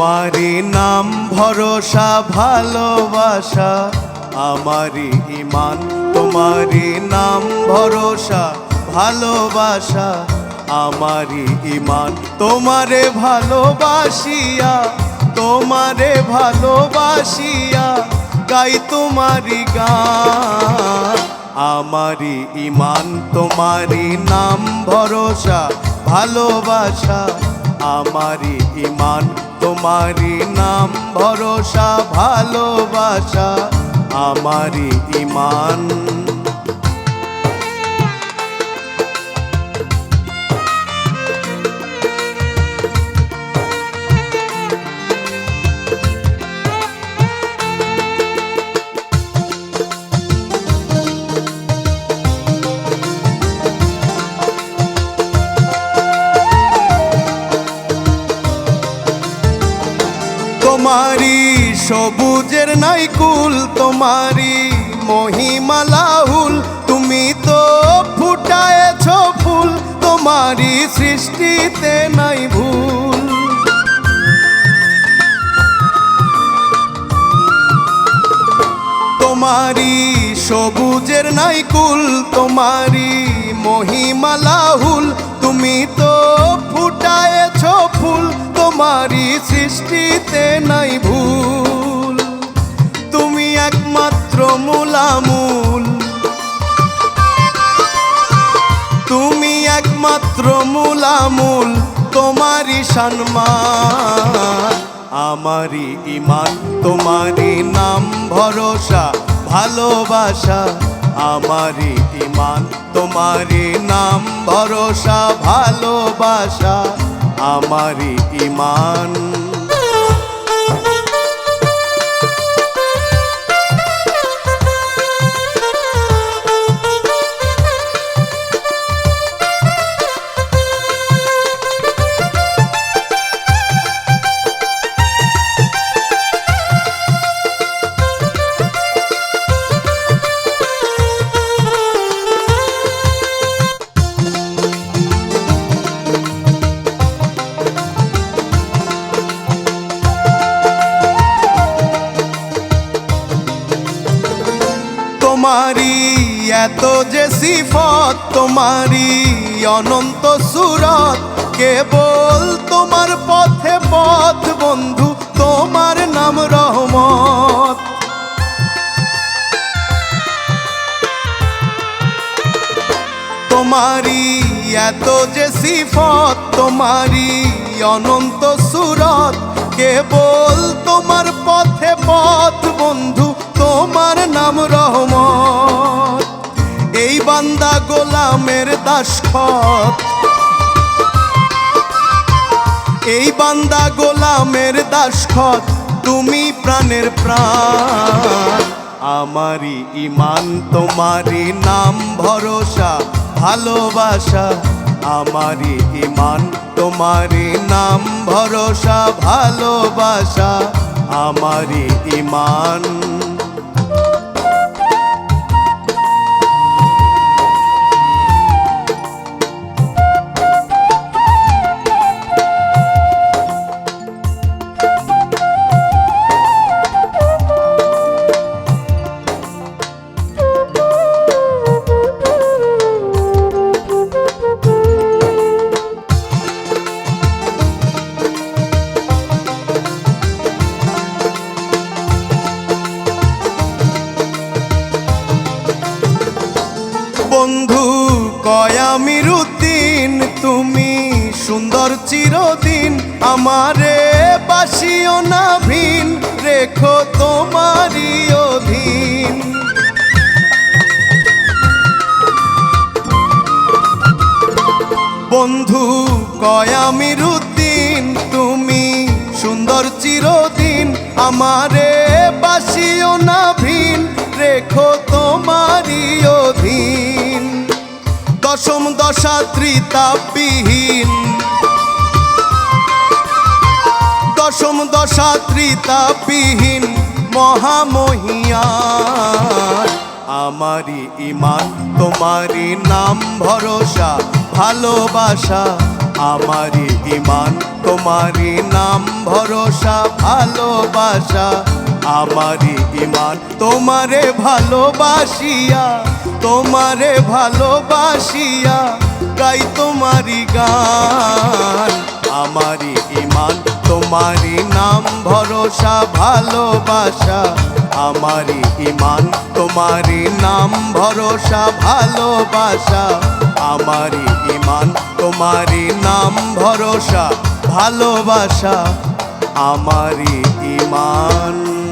তোমারই নাম ভরসা, ভালোবাসা। আমারই ইমান তোমারই নাম ভরসা, ভালোবাসা। আমারই ইমান তোমারে ভালোবাসিয়া তোমারে ভালোবাসিয়া, গাই তোমারই গান। আমারই ইমান তোমারই নাম ভরসা, ভালোবাসা। আমারই ইমান তোমারই নাম ভরসা ভালোবাসা আমারই ইমান। তোমারি সবুজের নাইকুল তোমারি মহিমা লাহুল। তুমি তো ফুটায়েছ ফুল তোমারি সৃষ্টিতে নাই ভুল। তোমারি সবুজের নাইকুল তোমারি মহিমা লাহুল। তুমি তো ফুটায়েছ ফুল তোমারি সৃষ্টিতে নাই ভুল। তুমি একমাত্র মূলামূল। তুমি একমাত্র মূলামূল, তোমারই সম্মান। আমারই ইমান তোমারই নাম ভরসা, ভালোবাসা। আমারই ইমান তোমারই নাম ভরসা, ভালোবাসা। আমারই ইমান তোমারি এত যে সিফত তোমারি অনন্ত সুরত। কেবল তোমার পথে পথ বন্ধু, তোমার নাম রহমত। তোমারি এত যে সিফত তোমারি অনন্ত সুরত। কেবল তোমার পথে পথ বন্ধু তোমার নাম রহমত। এই বান্দা গোলামের দাসখত এই বান্দা গোলামের দাসখত তুমি প্রাণের প্রাণ। আমারই ইমান, তোমারই নাম ভরসা, ভালোবাসা। আমারই ইমান, তোমারই নাম ভরসা, ভালোবাসা। আমারই ইমান। বন্ধু কয়ামির উদ্দিন তুমি সুন্দর চিরদিন। আমারে বাসিও না ভিন, রেখো তোমারই অধীন। বন্ধু কয়ামির উদ্দিন তুমি সুন্দর চিরদিন। আমারে বাসিও না ভিন, রেখো তোমারই অধীন। দশম দশা ত্রিতাপবিহীন। দশম দশা ত্রিতাপবিহীন মহামহিয়ান আমারই ইমান তোমারি নাম ভরসা, ভালোবাসা। আমারি ইমান তোমারি নাম ভরসা, ভালোবাসা। আমারি ইমান, তোমারে ভালোবাসিয়া। তোমারে ভালোবাসিয়া, গাই তোমারি গান। আমারি ইমান তোমারি নাম, ভরসা, ভালোবাসা। আমারি ইমান তোমারি নাম, ভরসা, ভালোবাসা। আমারি ইমান তোমারি নাম, ভরসা, ভালোবাসা। আমারি ইমান